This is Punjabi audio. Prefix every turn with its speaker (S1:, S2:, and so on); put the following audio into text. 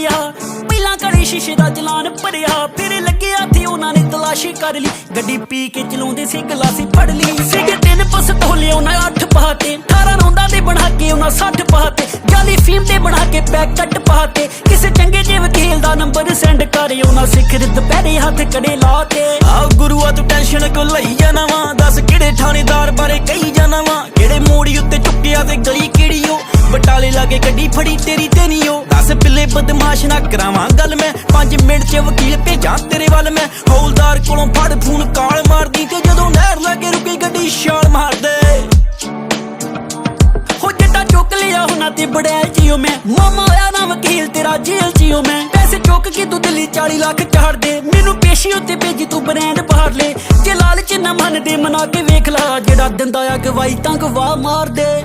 S1: ਗਿਆ ਪਹਿਲਾਂ ਕੜੇ ਸ਼ੀਸ਼ੇ ਦਾ ਚਲਾਨ ਭਰਿਆ। ਫਿਰ ਲੱਗਿਆ ਤੇ ਉਹਨਾਂ ਨੇ ਤਲਾਸ਼ੀ ਕਰ ਲਈ। ਗੱਡੀ ਪੀ ਕੇ ਚਲਾਉਂਦੇ ਸੀ, ਗਲਾਸੀ ਫੜ ਲਈ। ਸਿਗੇ ਤਿੰਨ ਪਸਤੋਲੇ ਉਹਨਾਂ ਅੱਠ ਪਾਤੇ 18 ਰੌਂਦਾਂ ਦੇ ਬਣਾ ਕੇ, ਉਹਨਾਂ 60 ਪਾਤੇ ਜਾਲੀ ਫੀਮ ਤੇ ਬਣਾ ਕੇ ਪੈਕ ਕੱਟ ਪਾਤੇ ਕਿਸੇ ਚੰਗੇ ਜਿਹੇ ਵਕੀਲ ਦਾ ਨੰਬਰ ਸੈਂਡ ਕਰ। ਉਹਨਾਂ ਸਿਖਰ ਦੁਪਹਿਰੇ ਹੱਥ ਕੜੇ ਲਾਤੇ।
S2: ਆ ਗੁਰੂਆ, ਤੂੰ ਟੈਨਸ਼ਨ ਕੋ ਲਈ ਜਾਣਾ ਵਾ? ਦੱਸ ਕਿਹੜੇ ਥਾਣੇਦਾਰ ਬਾਰੇ ਕਹੀ ਜਾਣਾ ਵਾ? ਕਿਹੜੇ ਮੋੜੀ ਉੱਤੇ ਚੁੱਕਿਆ ਤੇ ਗਲੀ ਕਿਹੜੀ ਓ? ਬਟਾਲੇ ਲਾਗੇ ਗੱਡੀ ਫੜੀ, ਤੇਰੀ ਤੇ ਨਹੀਂ ਉਹ। ਦੱਸ ਪਿੱਲੇ ਬਦਮਾਸ਼ ਨਾ ਕਰਾਵਾਂ ਗੱਲ ਮੈਂ। 5 ਮਿੰਟ ਚ ਵਕੀਲ ਭੇਜਾਂ ਤੇਰੇ ਵੱਲ ਮੈਂ। ਹੌਲਦਾਰ ਕੋਲੋਂ ਫੜ ਫੋਨ ਕਾਲ ਮਾਰਦੀ ਤੇ ਜਦੋਂ ਨਹਿਰ ਲਾਗੇ ਰੁਕੀ ਗੱਡੀ ਛਾਲ ਮਾਰਦੇ।
S1: ਹੋ ਜੱਟਾ ਚੁੱਕ ਲਿਆ ਹੁਣਾ ਤੇ ਬੜੈਲ ਜਿਓ ਮੈਂ। ਮਾਮਾ ਆਇਆ ਨਾ ਵਕੀਲ, ਤੇਰਾ ਜੇਲ੍ਹ ਜਿਓ ਮੈਂ। ਪੈਸੇ ਚੁੱਕ ਕੇ ਤੂੰ ਦਿੱਲੀ 40 ਲੱਖ ਚਾੜ ਦੇ। ਮੈਨੂੰ ਪੇਸ਼ੀ ਉੱਤੇ ਭੇਜੀ, ਤੂੰ ਬ੍ਰਾਂਡ ਬਾਹਰ ਲੈ। ਜੇ ਲਾਲਚ ਨਾ ਮੰਨਦੇ, ਮਨਾ ਕੇ ਵੇਖ ਲਾ। ਜਿਹੜਾ ਦਿੰਦਾ ਆ ਗਵਾਈ ਤਾਂ ਗਵਾ ਮਾਰ ਦੇ।